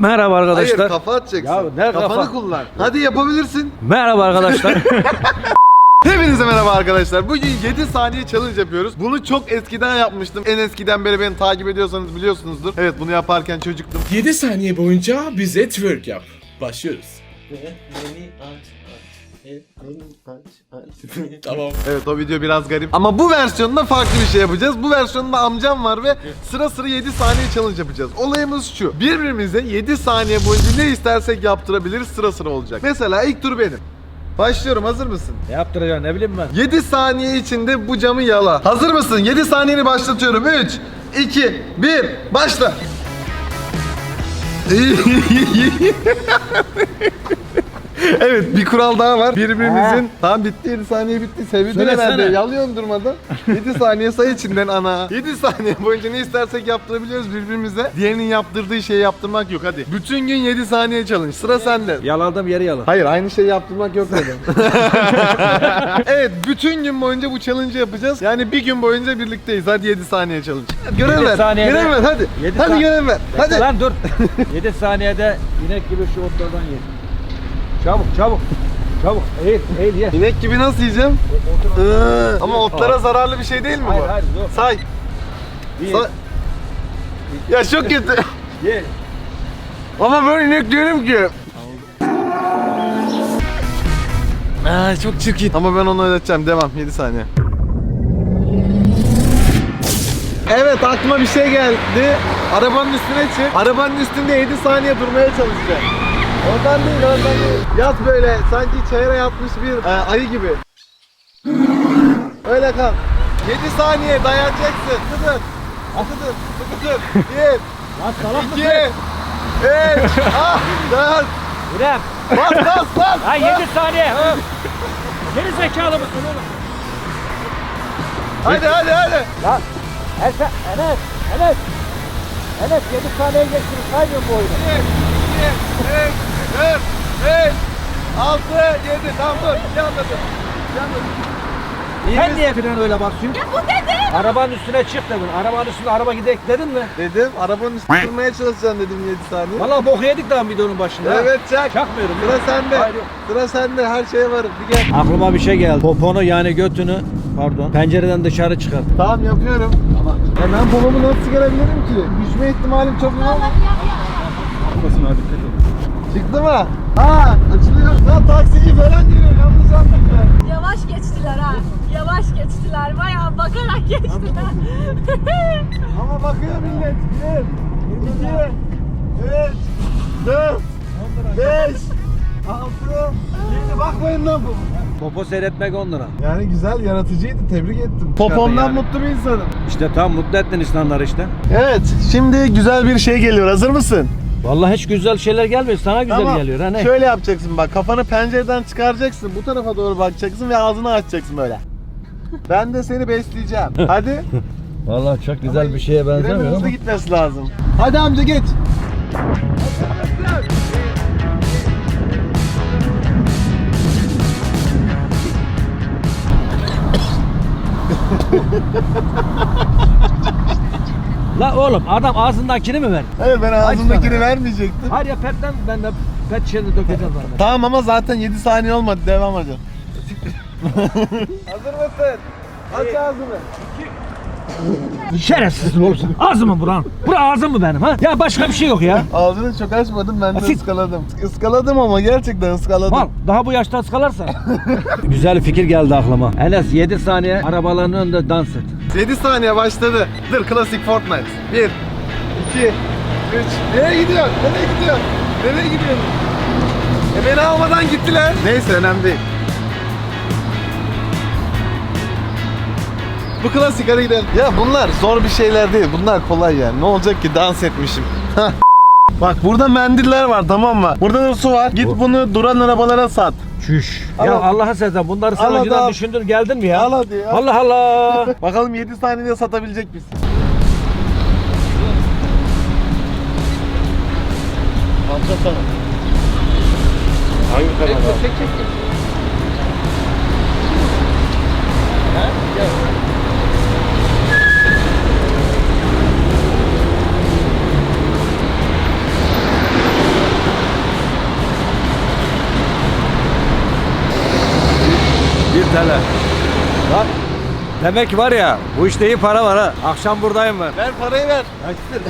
Merhaba arkadaşlar. Hayır kafa atacaksın. Ya ne Kafanı kafa? kullan. Hadi yapabilirsin. Merhaba arkadaşlar. Hepinize merhaba arkadaşlar. Bugün 7 saniye challenge yapıyoruz. Bunu çok eskiden yapmıştım. En eskiden beri beni takip ediyorsanız biliyorsunuzdur. Evet bunu yaparken çocuktum. 7 saniye boyunca bize twerk yap. Başlıyoruz. Tamam. Evet o video biraz garip. Ama bu versiyonunda farklı bir şey yapacağız. Bu versiyonunda amcam var ve sıra sıra 7 saniye challenge yapacağız. Olayımız şu. Birbirimize 7 saniye boyunca ne istersek yaptırabiliriz sıra sıra olacak. Mesela ilk tur benim. Başlıyorum hazır mısın? ne yaptıracaksın ne bileyim ben. 7 saniye içinde bu camı yala. Hazır mısın? 7 saniyeni başlatıyorum. 3, 2, 1, başla. evet bir kural daha var. Birbirimizin tamam bitti 7 saniye bitti. Sevildin Söylesene. herhalde. Yalıyorum durmadan. 7 saniye say içinden ana. 7 saniye boyunca ne istersek yaptırabiliyoruz birbirimize. Diğerinin yaptırdığı şeyi yaptırmak yok hadi. Bütün gün 7 saniye challenge. Sıra sende. Yaladığım yeri yala. Hayır aynı şeyi yaptırmak yok dedim. evet bütün gün boyunca bu challenge'ı yapacağız. Yani bir gün boyunca birlikteyiz. Hadi 7 saniye challenge. Görev Yedi ver. saniyede- Görev ver hadi. Yedi hadi görev ver. Hadi. Lan dur. 7 saniyede inek gibi şu otlardan ye. Çabuk çabuk. Çabuk. Eğil eğil ye. İnek gibi nasıl yiyeceğim? Iıı, Ama otlara zararlı bir şey değil mi Hayır bu? hayır dur. Say. Bir, Say. Ya çok kötü. ye. Ama ben inek değilim ki. Aa, çok çirkin. Ama ben onu öğreteceğim. Devam. 7 saniye. Evet aklıma bir şey geldi. Arabanın üstüne çık. Arabanın üstünde 7 saniye durmaya çalışacak. Oradan değil, oradan değil. Yat böyle sanki çayıra yatmış bir e, ayı gibi. Öyle kal. 7 saniye dayanacaksın. Sıkıdır. Sıkıdır. Sıkıdır. 1, Lan salak 2, mısın? 3, ah, 4, İrem. bas bas bas. Lan 7 saniye. Geri zekalı mısın oğlum? Hadi hadi hadi. Lan. Enes. Enes. Enes 7 saniye geçtiniz. Saymıyorum bu oyunu. 1, 2, 3, 4, 5, 6, 7. Tamam dur. Dur. Bir anda dur. Sen niye falan öyle basıyorsun? Ya bu dedi. Arabanın üstüne çık dedin. Arabanın üstüne araba gidek dedin mi? Dedim arabanın üstüne durmaya çalışacaksın dedim 7 saniye. Valla bok yedik daha videonun başında. Evet çak. Çakmıyorum. Sıra sende. Hayır, yok. Sıra sende. Her şeye varım. Bir gel. Aklıma bir şey geldi. Poponu yani götünü pardon pencereden dışarı çıkart. Tamam yapıyorum. Tamam. Ya ben babamı nasıl çıkarabilirim ki? Düşme ihtimalim çok yok. Yapmasın abi dikkat et. Çıktı mı? Ha açılıyor. Lan taksici falan geliyor. Yanlış anladılar. Yavaş geçtiler ha. Yavaş geçtiler. Bayağı bakarak geçtiler. Ama bakıyor millet. 1, 2, 3, 4, 5, 6, 7. Bakmayın lan bu. Popo seyretmek 10 lira. Yani güzel, yaratıcıydı. Tebrik ettim. Popomdan yani. mutlu bir insanım. İşte tam mutlu ettin insanları işte. Evet, şimdi güzel bir şey geliyor. Hazır mısın? Vallahi hiç güzel şeyler gelmiyor. Sana güzel geliyor ha ne? Şöyle yapacaksın bak. Kafanı pencereden çıkaracaksın. Bu tarafa doğru bakacaksın ve ağzını açacaksın böyle. Ben de seni besleyeceğim. Hadi. Vallahi çok güzel bir şeye biraz benzemiyor hızlı ama. gitmesi lazım. Hadi amca geç. La oğlum adam ağzındakini mi ver? Hayır ben ağzımdakini sana. vermeyecektim. Hayır ya petten ben de pet şişeni dökeceğim zaten. Tamam ama zaten 7 saniye olmadı. Devam hadi. Hazır mısın? Aç ağzını. Şerefsiz olsun. Ağzımı buran. Bura ağzım mı benim ha? Ya başka bir şey yok ya. Ağzını çok açmadım ben de Asit. ıskaladım. Iskaladım ama gerçekten ıskaladım. Mal daha bu yaşta ıskalarsa. Güzel fikir geldi aklıma. Enes 7 saniye arabaların önünde dans et. 7 saniye başladı. Dur klasik Fortnite. 1 2 3 Nereye gidiyor? Nereye gidiyor? Nereye gidiyor? E beni almadan gittiler. Neyse önemli değil. Bu klasik hadi gidelim. Ya bunlar zor bir şeyler değil. Bunlar kolay yani. Ne olacak ki dans etmişim. Bak burada mendiller var tamam mı? Burada da su var. Git bunu duran arabalara sat. Çüş. Al ya al. Allah'a seversen bunları Al sana hadi önceden al. düşündün geldin mi ya? Al hadi ya. Allah Allah. Bakalım 7 saniyede satabilecek misin? Hangi kanal? Çek. TL. Bak. Demek var ya bu işte iyi para var ha. Akşam buradayım ben. Ver parayı ver.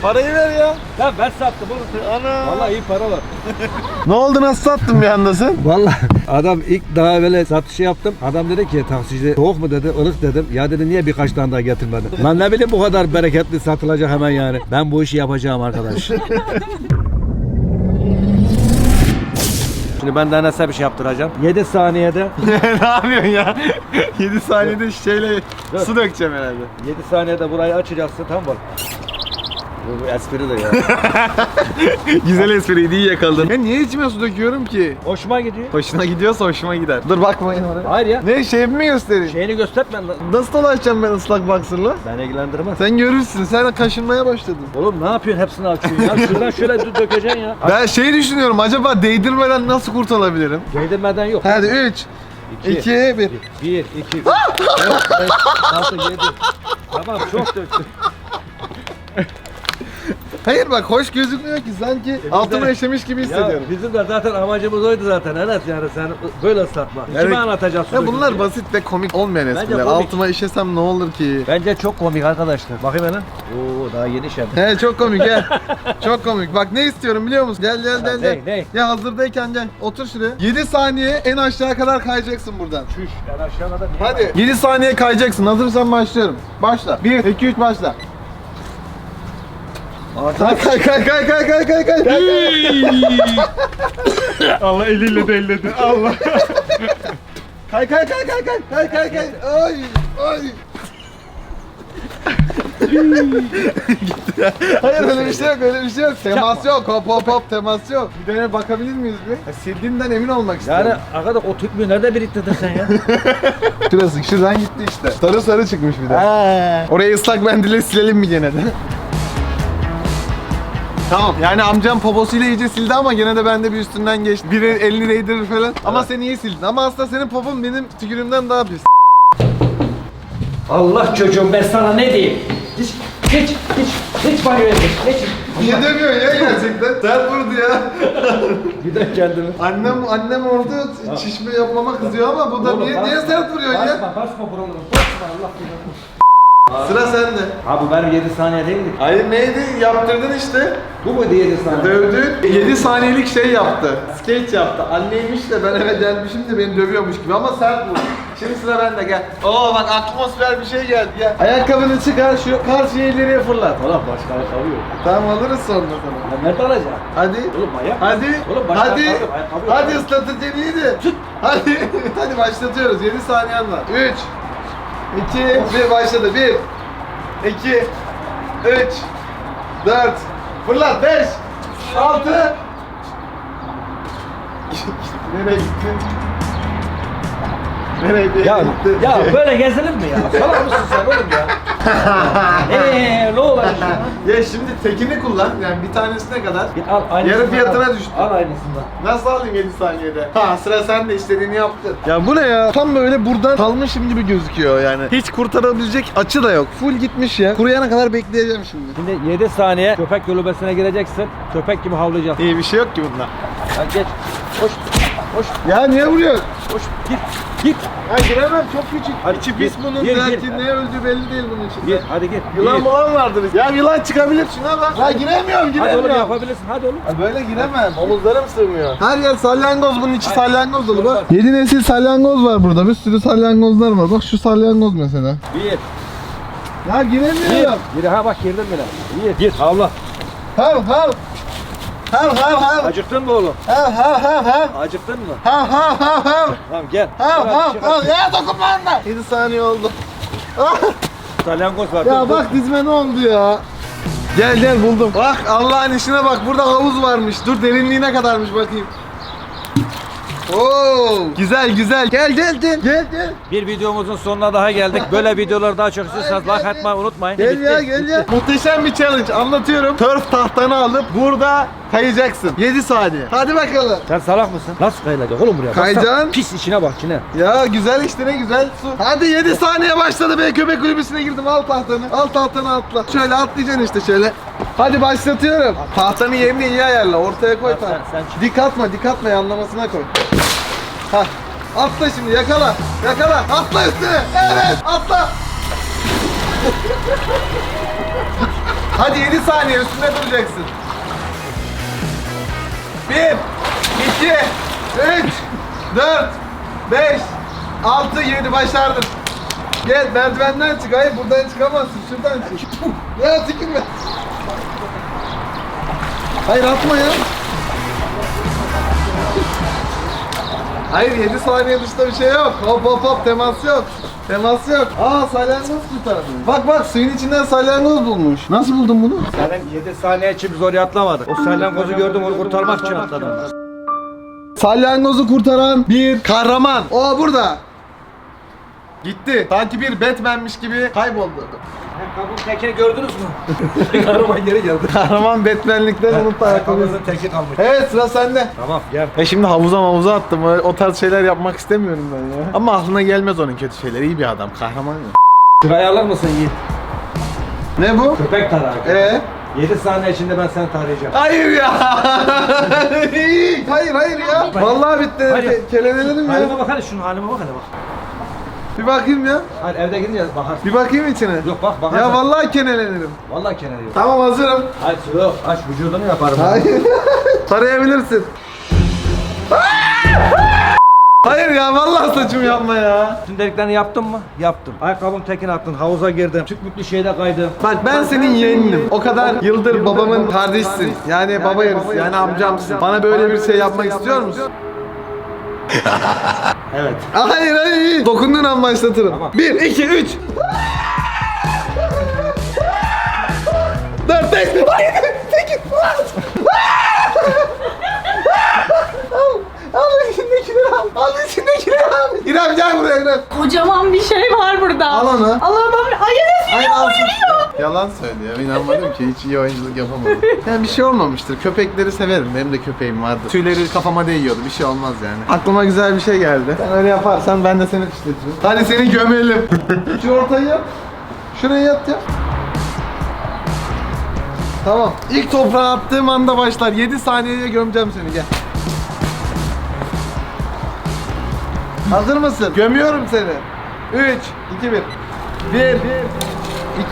Parayı ver ya. Lan ben sattım oğlum. Ana. Vallahi iyi para var. Ne oldu nasıl sattın bir anda sen? Vallahi adam ilk daha böyle satışı yaptım. Adam dedi ki taksici soğuk mu dedi, ılık dedim. Ya dedi niye birkaç tane daha getirmedin? Lan ne bileyim bu kadar bereketli satılacak hemen yani. Ben bu işi yapacağım arkadaş. Şimdi ben daha nasıl bir şey yaptıracağım? 7 saniyede ne yapıyorsun ya? 7 saniyede şişeyle Dur. su dökeceğim herhalde. 7 saniyede burayı açacaksın tamam bak. Bu, bu espri de ya. Güzel espriydi iyi yakaladın. Ya niye içime su döküyorum ki? Hoşuma gidiyor. Hoşuna gidiyorsa hoşuma gider. Dur bakmayın oraya. Hayır ya. Ne şey mi göstereyim? Şeyini gösterme lan. Nasıl dolaşacağım ben ıslak boxer'la? Beni ilgilendirmez. Sen görürsün. Sen kaşınmaya başladın. Oğlum ne yapıyorsun hepsini açıyorsun ya? Şuradan şöyle dö- dökeceksin ya. Ben şey düşünüyorum. Acaba değdirmeden nasıl kurtulabilirim? Değdirmeden yok. Hadi 3, 2, 1. 1, 2, 3, 4, 5, 6, 7. Tamam çok döktün. Hayır bak hoş gözükmüyor ki sanki altıma işemiş gibi Ya hissediyorum. bizim de zaten amacımız oydu zaten Enes yani sen böyle ıslatma. Yani- Kime anlatacağız? Ya bunlar dökünce? basit ve komik olmayan espriler. Altıma işesem ne olur ki? Bence çok komik arkadaşlar. Bakayım Enes. Oo daha yeni şey. He çok komik gel. çok komik. Bak ne istiyorum biliyor musun? Gel gel gel Ne, gel. ne? Ya hazırdayken gel. Otur şuraya. 7 saniye en aşağı kadar kayacaksın buradan. Çüş. Ben aşağıda niye Hadi. 7 saniye kayacaksın. Hazırsan başlıyorum. Başla. 1 2 3 başla. Kay kay kay kay kay kay kay kay. Allah eliyle de elledi. Allah. Kay kay kay kay kay kay kay kay. Ay ay. Hayır öyle bir şey yok öyle bir şey yok. Temas yok hop hop hop temas yok. Bir dene bakabilir miyiz bir? Ya, sildiğinden emin olmak istiyorum. Yani arkadaş o tüpmüğü nerede biriktirdin sen ya? Şurası şuradan gitti işte. Sarı sarı çıkmış bir de. Orayı ıslak mendille silelim mi gene de? Tamam yani amcam poposuyla iyice sildi ama gene de bende bir üstünden geçti. Biri elini değdirir falan. Ama sen iyi sildin. Ama aslında senin popon benim tükürüğümden daha pis. Allah çocuğum ben sana ne diyeyim? Hiç, hiç, hiç, hiç banyoya git. Hiç. Niye demiyorsun ya gerçekten? Sen vurdu ya. Bir de kendimi. Annem annem orada çişme yapmama kızıyor ama bu da Oğlum, niye, basma. niye sert vuruyorsun ya? Basma, basma buraları. Basma Allah bilir. Sıra sende. Ha bu benim 7 saniye değildi. Hayır neydi? Yaptırdın işte. Bu muydu 7 saniye? Dövdü. 7 saniyelik şey yaptı. Skate yaptı. Anneymiş de ben eve gelmişim de beni dövüyormuş gibi ama sert vurdu. Şimdi sıra bende gel. Oo bak atmosfer bir şey geldi gel. Ayakkabını çıkar şu karşıya ileriye fırlat. Ulan başka ayakkabı yok. Tamam alırız sonra sana. Ben nerede alacağım? Hadi. Oğlum manyak Hadi. Oğlum başka hadi. ayakkabı yok, ayakkabı yok. Hadi ıslatıcı iyiydi. Hadi. hadi başlatıyoruz. 7 saniyen var. 3 2 1 başladı. 1 2 3 4 Fırlat 5 6 Nereye gitti? Ya, gitti? ya böyle gezilir mi ya? Salak mısın sen oğlum ya? Eee ne olacak ya? Ya şimdi tekini kullan. Yani bir tanesine kadar. Git al aynısından Yarı fiyatına al. düştü. Al aynısından. Nasıl alayım 7 saniyede? Ha sıra sende istediğini yaptın. Ya bu ne ya? Tam böyle buradan kalmışım gibi gözüküyor yani. Hiç kurtarabilecek açı da yok. Full gitmiş ya. Kuruyana kadar bekleyeceğim şimdi. Şimdi 7 saniye köpek kulübesine gireceksin. Köpek gibi havlayacaksın. İyi bir şey yok ki bunda. Ha, geç. Koş. Koş. Ya niye vuruyorsun? Koş. Git. Git. Ha giremem çok küçük. Hadi İçi gir, pis bunun gir, belki gir. ne öldüğü belli değil bunun içinde. Git. Hadi git. Yılan bulan vardır. Ya yılan çıkabilir şuna bak. Ya giremiyorum Hadi giremiyorum. oğlum yapabilirsin. Hadi oğlum. Ha böyle giremem. Omuzlarım sığmıyor. Her yer salyangoz. Bunun içi salyangoz dolu bak. Yedi nesil salyangoz var burada. Bir sürü salyangozlar var. Bak şu salyangoz mesela. Bir. Ya giremiyorum. Bir. Ha bak girdin bile. Bir. Git. Havla. Hav hav. Hav hav hav. Acıktın mı oğlum? Hav hav hav hav. Acıktın mı? Hav hav hav hav. Tamam gel. Hav hav hav. Ya dokunma onda. 7 saniye oldu. Ah! Salyangoz var. Ya dur, dur. bak dizme ne oldu ya? Gel gel buldum. Bak Allah'ın işine bak. Burada havuz varmış. Dur derinliğine kadarmış bakayım. Oo, güzel güzel. Gel gel gel. Gel gel. Bir videomuzun sonuna daha geldik. Böyle videoları daha çok istiyorsanız like atmayı unutmayın. Gel Bitti, ya gel bitti. ya. Muhteşem bir challenge anlatıyorum. Törf tahtanı alıp burada kayacaksın. 7 saniye. Hadi bakalım. Sen salak mısın? Nasıl kayılacak oğlum buraya? Baksana. Kayacaksın. Pis içine bak içine. Ya güzel işte ne güzel su. Hadi 7 saniye başladı be köpek kulübüsüne girdim. Al tahtanı. Al tahtanı atla. Şöyle atlayacaksın işte şöyle. Hadi başlatıyorum. Tahtanı yerini iyi ayarla. Ortaya koy Sen- tahtayı. sen çık. Dik atma dik atma yanlamasına koy. Hah. Atla şimdi yakala. Yakala. Atla üstüne. Evet atla. Hadi 7 saniye üstünde duracaksın. 1 2 3 4 5 6 7 başardın. Gel merdivenden çık. Hayır buradan çıkamazsın. Şuradan çık. ya çıkın Hayır atma ya. Hayır 7 saniye dışında bir şey yok. Hop hop hop temas yok. Temas yok. Aa salyangoz kurtardı. Bak bak suyun içinden salyangoz bulmuş. Nasıl buldun bunu? Senin 7 saniye için biz oraya atlamadık. O salyangozu gördüm onu kurtarmak için atladım. Salyangozu kurtaran bir kahraman. O burada. Gitti. Sanki bir Batman'miş gibi kayboldu. Ayakkabının tekini gördünüz mü? Kahraman geri geldi. Kahraman Batman'likten unuttu ayakkabıyı. Ayakkabının teki kalmış. Evet sıra sende. Tamam gel. E şimdi havuza mavuza attım. O o tarz şeyler yapmak istemiyorum ben ya. Ama aklına gelmez onun kötü şeyler. İyi bir adam. Kahraman ya. Sırayı alır mısın Yiğit? Ne bu? Köpek tarağı. Ee? 7 saniye içinde ben seni tarayacağım. Hayır ya. hayır hayır ya. Vallahi bitti. Hayır. Ke- ya. Halime bak hadi şunun halime bak hadi bak. Bir bakayım ya. Hadi evde gidince bakarsın. Bir bakayım içine. Yok bak bak. Ya vallahi kenelenirim. Vallahi yok. Tamam hazırım. Hadi yok aç vücudunu yaparım. Hayır. Tarayabilirsin. Hayır ya vallahi saçım yapma ya. Bütün deliklerini yaptın mı? Yaptım. Ayakkabının tekini attın, havuza girdim. Tüklüklü şeyde kaydım. Bak ben senin yeğeninim. O kadar yıldır babamın kardeşsin. Yani baba yarısı yani amcamsın. Bana böyle bir şey yapmak istiyor musun? Evet. Hayır hayır. Dokunduğun an başlatırım. Tamam. 1, 2, 3. 4, 5, 6, 8, Al, al içindekileri al. Al içindekileri al. İrem gel buraya İrem. Kocaman bir şey var burada. Al onu. Alamam. Hayır Hayır alsın. Yalan söylüyor. İnanmadım ki hiç iyi oyunculuk yapamadım. Yani bir şey olmamıştır. Köpekleri severim. Benim de köpeğim vardı. Tüyleri kafama değiyordu. Bir şey olmaz yani. Aklıma güzel bir şey geldi. Sen öyle yaparsan ben de seni pisletirim. Hadi seni gömelim. Şu ortayı yap. Şuraya yat yap. Tamam. İlk toprağa attığım anda başlar. 7 saniyeye gömeceğim seni gel. Hazır mısın? Gömüyorum seni. 3, 2, 1. 1,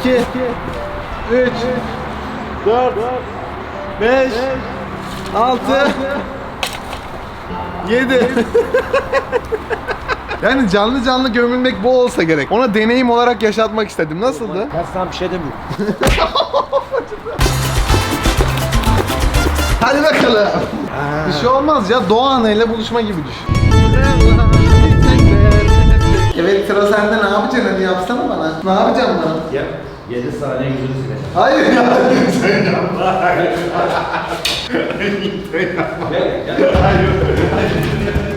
2, 3, 4, 5, 6, 7. Yani canlı canlı gömülmek bu olsa gerek. Ona deneyim olarak yaşatmak istedim. Nasıldı? Ben sana bir şey demiyorum. Hadi bakalım. Bir şey olmaz ya. Doğa anayla buluşma gibi düşün. Evet sıra sende ne yapacaksın hadi yapsana bana. Ne yapacağım bana? Yap. 7 saniye yüzünü sileceğim. Hayır ya. Gel gel.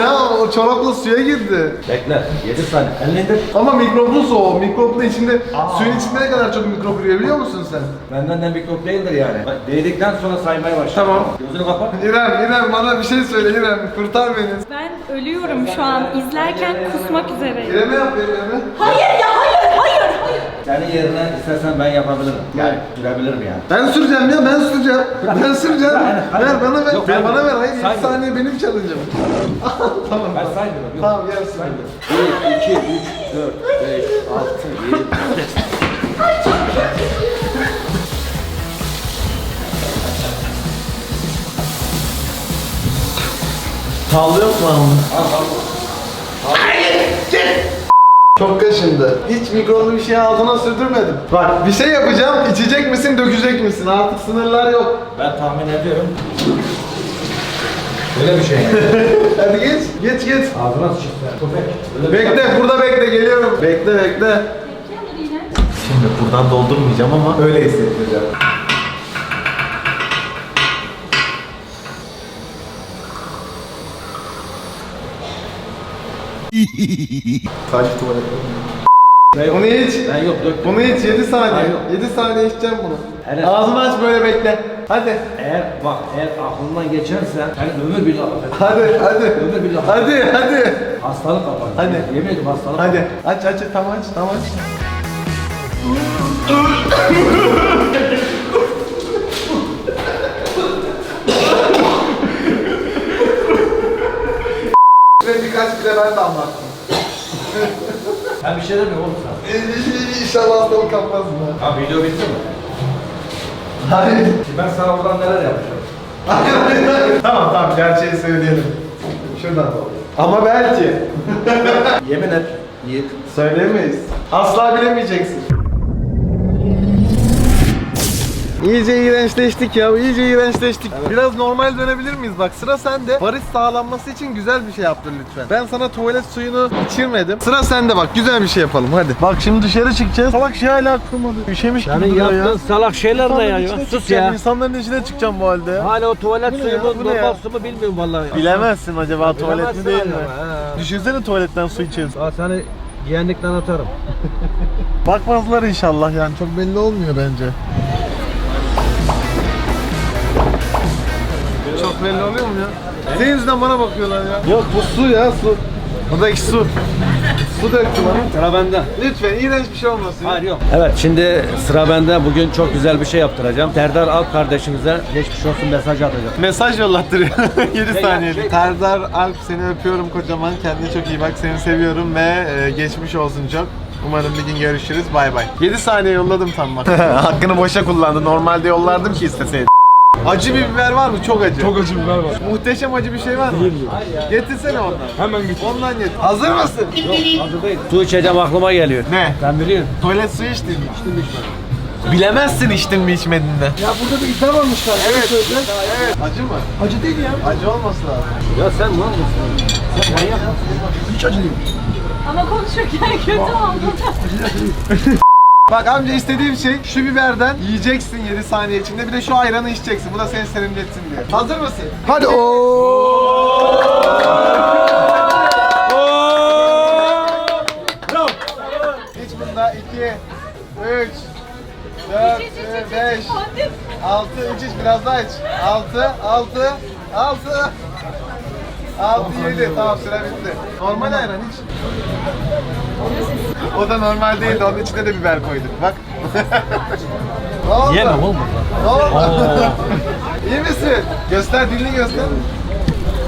Ya. O çorapla suya girdi. Bekle. 7 saniye. İndir. Ama mikroplu su o. Mikroplu içinde suyun içinde ne kadar çok mikrop ürüyor biliyor musun sen? Benden de mikrop değildir yani. Bak değdikten sonra saymaya başla. Tamam. Gözünü kapat. İrem, İrem bana bir şey söyle İrem. Kurtar beni. Ben ölüyorum şu an. İzlerken kusmak üzereyim. İrem'e yap İrem'e. Hayır ya. Senin yerine istersen ben yapabilirim. Yani sürebilirim yani. Ben süreceğim ya ben süreceğim. Ben süreceğim. Hayır, hayır. Ver bana ver. Yok, ben- bana ver. Hayır 7 Saygı. saniye benim challenge'ım. tamam. Ben saymıyorum. Yok. Tamam gel sayın. 1, 2, 3, 4, 5, 6, 7, Sallıyor mu onu? Çok kaşındı. Hiç mikronlu bir şey ağzına sürdürmedim. Bak bir şey yapacağım. içecek misin, dökecek misin? Artık sınırlar yok. Ben tahmin ediyorum. Böyle bir şey. Hadi geç, geç geç. Ağzına sıçtı. Köpek. Bekle, burada bekle, geliyorum. Bekle, bekle. Şimdi buradan doldurmayacağım ama öyle hissettireceğim. Saç tuvalet. Ben Bunu yok. iç. Ben yok dök. Bunu iç 7 saniye. Hayır. 7 saniye içeceğim bunu. Evet. Ağzını aç böyle bekle. Hadi. Eğer bak eğer aklından geçerse senin ömür billah affedersin. Hadi hadi. Ömür billah. Hadi hadi. Hastalık kapar. Hadi. Yemin ediyorum hastalık Hadi. Aç aç tam aç tam aç. birkaç bile ben de anlattım. Ben bir şey demiyorum oğlum sana. İnşallah hastalık kapmaz mı? Ha video bitti mi? Hayır. Ben sana buradan neler yapacağım? tamam tamam gerçeği söyleyelim. Şuradan Ama belki. Yemin et. Yiğit. Söyleyemeyiz. Asla bilemeyeceksin. İyice iğrençleştik ya, iyice iğrençleştik. Biraz normal dönebilir miyiz? Bak sıra sende. Barış sağlanması için güzel bir şey yaptın lütfen. Ben sana tuvalet suyunu içirmedim. Sıra sende bak, güzel bir şey yapalım hadi. Bak şimdi dışarı çıkacağız. Salak şey hala kurmadı. Üşemiş gibi Senin duruyor ya. salak şeyler ne ya? Sus ya. İnsanların içine çıkacağım bu halde. Hala o tuvalet suyu mu, normal su mu bilmiyorum vallahi. Bilemezsin acaba tuvalet mi değil mi? Düşünsene tuvaletten su içiyorsun. Aa seni giyenlikten atarım. Bakmazlar inşallah yani çok belli olmuyor bence. Çok belli oluyor mu ya? Senin yüzünden bana bakıyorlar ya. Yok bu su ya su. Buradaki su. Su döktü bana. Sıra bende. Lütfen iğrenç bir şey olmasın. Hayır yok. Evet şimdi sıra bende. Bugün çok güzel bir şey yaptıracağım. Serdar Alp kardeşimize geçmiş olsun mesaj atacağım. Mesaj yollattırıyor 7 Şey, saniyelik. şey- Serdar Alp seni öpüyorum kocaman. Kendine çok iyi bak. Seni seviyorum ve e, geçmiş olsun çok. Umarım bir gün görüşürüz. Bay bay. 7 saniye yolladım tam bak. Hakkını boşa kullandı. Normalde yollardım ki isteseydim. Acı bir biber var mı? Çok acı. Çok acı biber var. Muhteşem acı bir şey var mı? Getirsene ondan. Hemen git. Ondan get. Hazır mısın? Hazır değil. Su içeceğim aklıma geliyor. Ne? Sen biliyorsun. Tuvalet suyu içtin mi? İçtim içmedim. Bilemezsin içtin mi içmedin de. Ya burada bir gitar almışlar. Evet. Evet. Acı mı? Acı değil ya. Acı olması lazım. Ya sen ne olmuşsun? Sen manyak mısın? Hiç acı değil. Ama konuşurken kötü oldu. Bak amca istediğim şey şu biberden yiyeceksin 7 saniye içinde bir de şu ayranı içeceksin. Bu da seni serinletsin diye. Hazır mısın? Hadi İç bunda 2 3 4 İç, iç, iç, iç, 5 iç. Hadi. 6 3 iç biraz daha iç. 6 6 6 6 7 tamam süre bitti. Normal ayran iç. O da normal değildi. Onun içine de biber koyduk. Bak. ne oldu? Yemem oğlum. Ne oldu? İyi misin? Göster dilini göster.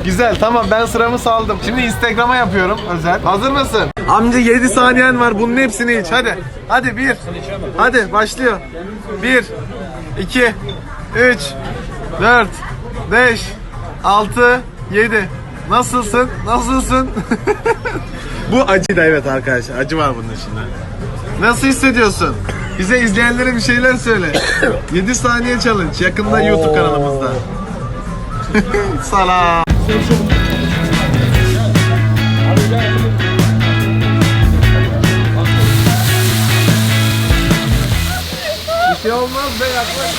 Güzel tamam ben sıramı saldım. Şimdi Instagram'a yapıyorum özel. Hazır mısın? Amca 7 saniyen var bunun hepsini iç hadi. Hadi bir. Hadi başlıyor. 1 2 3 4 5 6 7 Nasılsın? Nasılsın? Bu acı da evet arkadaşlar. Acı var bunun içinde. Nasıl hissediyorsun? Bize izleyenlere bir şeyler söyle. 7 saniye challenge yakında YouTube kanalımızda. Salam. Bir şey olmaz be yaklaş.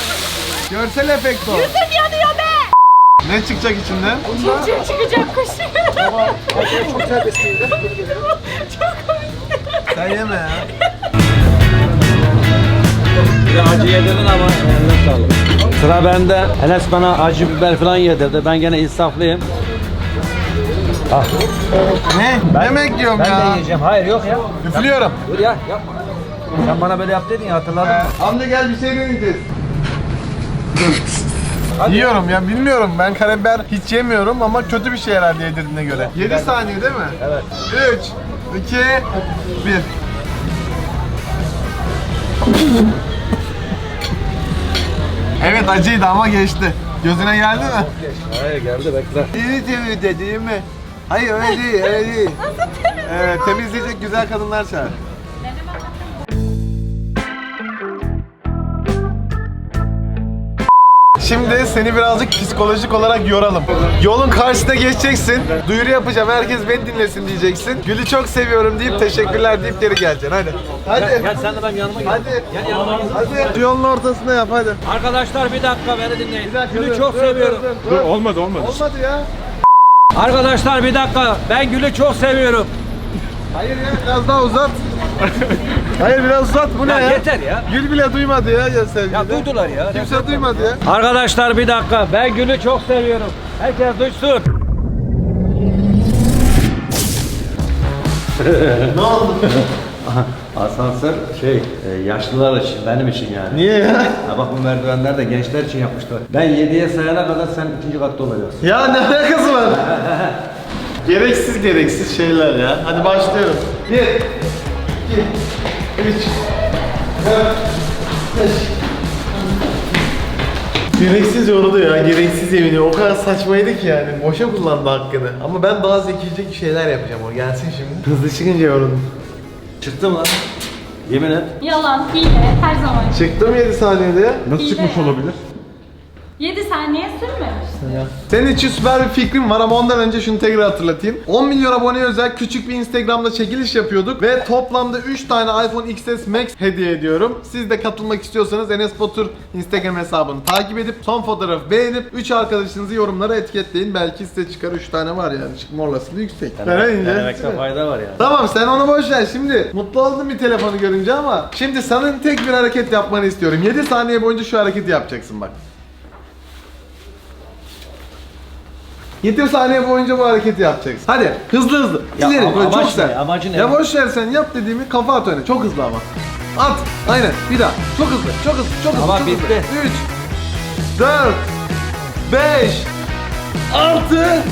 Görsel efekt o. Ne çıkacak içinden? Civciv çıkacak kuş. Sen yeme ya. Bir acı yedirdin ama eline sağlık. Sıra bende. Enes bana acı biber falan yedirdi. Ben gene insaflıyım. Ah, Ne? Yemek yiyorum ben de ya. yiyeceğim. Hayır yok ya. Üflüyorum. Dur ya yapma. Sen bana böyle yap dedin ya hatırladın mı? Amca gel bir şey deneyeceğiz. Yiyorum ya bilmiyorum ben karabiber hiç yemiyorum ama kötü bir şey herhalde yedirdiğine göre. 7 saniye değil mi? Evet. 3 2 1 Evet acıydı ama geçti. Gözüne geldi mi? Hayır geldi bekle. İyi değil de değil mi? Hayır öyle değil öyle değil. Evet temizleyecek güzel kadınlar çağır. Şimdi seni birazcık psikolojik olarak yoralım. Yolun karşısına geçeceksin. Duyuru yapacağım. Herkes beni dinlesin diyeceksin. Gül'ü çok seviyorum deyip teşekkürler deyip geri geleceksin. Hadi. Hadi. Gel sen de benim yanıma gel. Hadi. Gel yanıma gel. Hadi. Yolun ortasında yap hadi. Arkadaşlar bir dakika beni dinleyin. Gül'ü Dur, çok dur, seviyorum. dur, dur, Dur, dur. olmadı olmadı. Olmadı ya. Arkadaşlar bir dakika. Ben Gül'ü çok seviyorum. Hayır ya biraz daha uzat. Hayır biraz uzat. Bu ne Ya yeter ya. Gül bile duymadı ya ya sevgili. Ya duydular ya. Kimse duymadı ya. Arkadaşlar bir dakika. Ben Gül'ü çok seviyorum. Herkes duysun. Ne oldu? Asansör şey yaşlılar için benim için yani. Niye ya? Ha bak bu merdivenler de gençler için yapmışlar. Ben 7'ye sayana kadar sen ikinci katta olacaksın. Ya ne alakası var? Gereksiz gereksiz şeyler ya. Hadi başlıyorum. 1 2 3 4 5 Gereksiz yoruldu ya, gereksiz yemini. O kadar saçmaydı ki yani. Boşa kullandı hakkını. Ama ben daha zekice şeyler yapacağım o. Gelsin şimdi. Hızlı çıkınca yoruldum. Çıktı mı lan? Yemin et. Yalan, hile, her zaman. Çıktım 7 saniyede ya. Nasıl İyi çıkmış ya. olabilir? 7 saniye sürmemişti. Senin için süper bir fikrim var ama ondan önce şunu tekrar hatırlatayım. 10 milyon abone özel küçük bir Instagram'da çekiliş yapıyorduk ve toplamda 3 tane iPhone XS Max hediye ediyorum. Siz de katılmak istiyorsanız Enes Batur Instagram hesabını takip edip son fotoğrafı beğenip 3 arkadaşınızı yorumlara etiketleyin. Belki size çıkar 3 tane var yani. Çıkma olasılığı yüksek. Deneyince. Denemekte fayda var yani. Tamam sen onu boş ver şimdi. Mutlu oldum bir telefonu görünce ama şimdi senin tek bir hareket yapmanı istiyorum. 7 saniye boyunca şu hareketi yapacaksın bak. 7 saniye boyunca bu hareketi yapacaksın. Hadi hızlı hızlı. Ya İleri ama böyle çok amaç sert. ne? Amacı ne? Ya boş ver sen yap dediğimi kafa at öne. Çok hızlı ama. At. Aynen. Bir daha. Çok hızlı. Çok hızlı. Çok hızlı. Tamam, çok bitti. hızlı. 3 4 5 6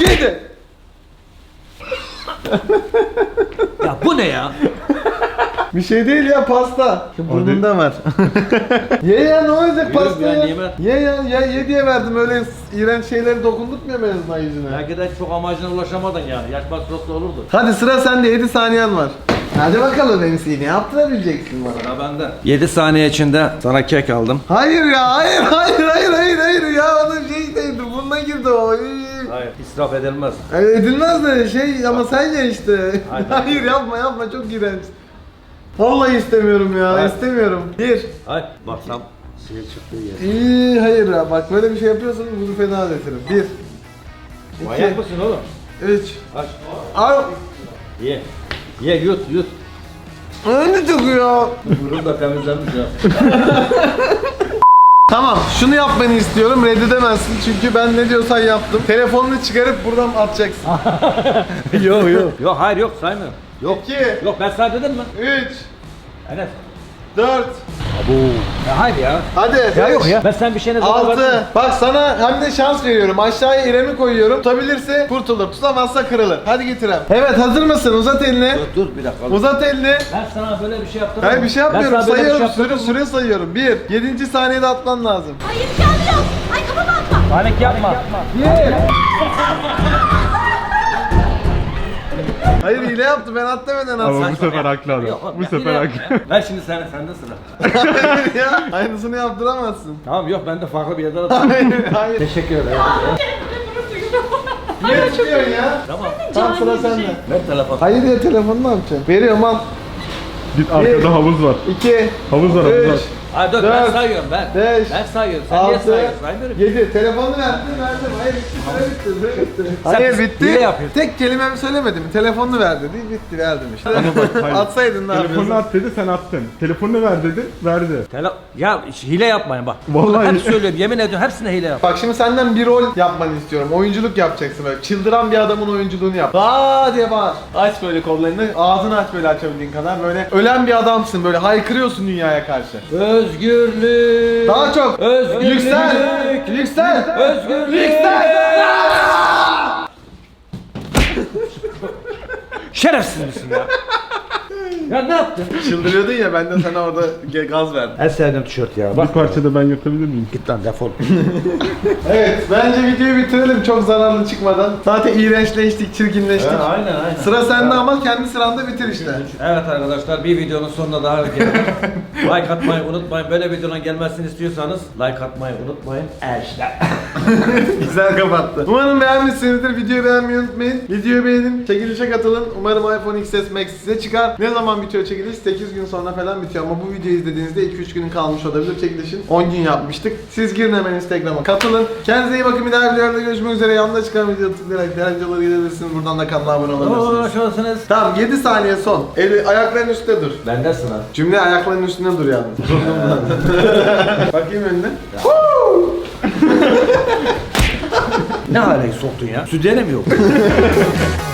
7 Ya bu ne ya? Bir şey değil ya pasta. Burnunda var. ye ya ne olacak pasta ya, ya. Ye ya ya ye diye verdim öyle iğrenç şeyleri dokundurtmuyorum en azından yüzüne. Belki de çok amacına ulaşamadın yani. Yaş masraflı olurdu. Hadi sıra sende 7 saniyen var. Hadi bakalım MC ne yaptırabileceksin bana? Sıra bende. 7 saniye içinde sana kek aldım. Hayır ya hayır hayır hayır hayır hayır ya onun şey değildi burnuna girdi o. Hayır. İsraf edilmez. E, Edilmez de şey ama sen ye işte. Hayır. hayır yapma yapma çok iğrenç. Vallahi istemiyorum ya Hayır. istemiyorum. Bir. Hayır. Bak tam sihir çıktığı yer. İyi hayır ya bak böyle bir şey yapıyorsan bunu fena ödetirim. Bir. Manyak İki. mısın oğlum? Üç. Aç. Al. Ye. Ye yut yut. Öyle ya. Burun da temizlenmiş ya. Tamam şunu yapmanı istiyorum reddedemezsin çünkü ben ne diyorsan yaptım. Telefonunu çıkarıp buradan atacaksın. yok yok. Yok hayır yok saymıyorum. Yok. İki. Yok ben sana dedim mi? Üç. Enes. Dört. Ya hayır ya. Hadi. Ya yok ya. Ben sen bir şeyine zarar Altı. verdim. Bak sana hem de şans veriyorum. Aşağıya İrem'i koyuyorum. Tutabilirse kurtulur. Tutamazsa kırılır. Hadi getir İrem. Evet hazır mısın? Uzat elini. Dur, dur bir dakika. Uzat elini. Ben sana böyle bir şey yaptım. Hayır bir şey yapmıyorum. Bir Sayıyorum. şey süre, süre sayıyorum. Bir. Yedinci saniyede atman lazım. Hayır, yanıyor. Ay kafama atma. Panik yapma. Bir. Hayır hile yaptı. Ben at demeden Ama atsam. bu sefer haklı adam. Yok, oğlum, Bu ya, sefer haklı. yapma ya. Ver şimdi sen sende sıra. ya. Aynısını yaptıramazsın. Tamam yok ben de farklı bir yerden atıyorum. Hayır hayır. Teşekkür ederim. Niye tutuyorsun ya? tamam. Tam sıra sende. Ver telefonu. Hayır ya telefonu ne yapacaksın? Veriyorum al. Git arkada havuz var. 2 Havuz var havuz var. 3 Hayır dur ben Dört, sayıyorum ben. beş, Ben sayıyorum. Sen niye 6 sayıyorsun? Saymıyorum. 7 Telefonu verdin verdim. Hayır bitti süre bitti bitti. Hayır bitti. hile yapıyorsun. Tek kelimemi söylemedim. Telefonunu ver dedi. Bitti verdim işte. Ama bak hayır. Atsaydın ne Telefonunu yapıyorsun? at dedi sen attın. Telefonunu ver dedi verdi. Tele ya hile yapmayın bak. Vallahi- Hep söylüyorum yemin ediyorum hepsine hile yap. Bak şimdi senden bir rol yapmanı istiyorum. Oyunculuk yapacaksın böyle. Çıldıran bir adamın oyunculuğunu yap. Aa diye bağır. Aç böyle kollarını. Ağzını aç böyle açabildiğin kadar. Böyle ölen bir adamsın böyle. Haykırıyorsun dünyaya karşı. Özgürlük. Daha çok. Özgürlük. Yüksel. Yüksel. Özgürlük. Yüksel. Şerefsiz misin ya? Ya ne yaptın? Çıldırıyordun ya ben de sana orada ge- gaz verdim. En sevdiğim tişört ya. Bir parça da ben yırtabilir miyim? Git lan defol. Evet bence videoyu bitirelim çok zararlı çıkmadan. Zaten iğrençleştik, çirkinleştik. aynen aynen. Sıra sende ama kendi sıranda bitir işte. Evet arkadaşlar bir videonun sonuna daha geldik. like atmayı unutmayın. Böyle videonun gelmesini istiyorsanız like atmayı unutmayın. Eşler. Güzel kapattı. Umarım beğenmişsinizdir. Videoyu beğenmeyi unutmayın. Videoyu beğenin, çekilişe katılın. Umarım iPhone XS Max size çıkar. Ne zaman bitiyor çekiliş? 8 gün sonra falan bitiyor ama bu videoyu izlediğinizde 2-3 günün kalmış olabilir çekilişin. 10 gün yapmıştık. Siz girin hemen Instagram'a katılın. Kendinize iyi bakın. Bir daha videolarda görüşmek üzere. Yanında çıkan videoya tıklayarak dereceleri gidebilirsiniz. Buradan da kanala abone olabilirsiniz. Uğraşıyorsunuz. Tamam 7 saniye son. Eli ayakların üstte dur. Bendesin ha. Cümle ayakların üstünde dur yalnız. Bakayım önüne. Ne hale soktun ya? Sütyene mi yok?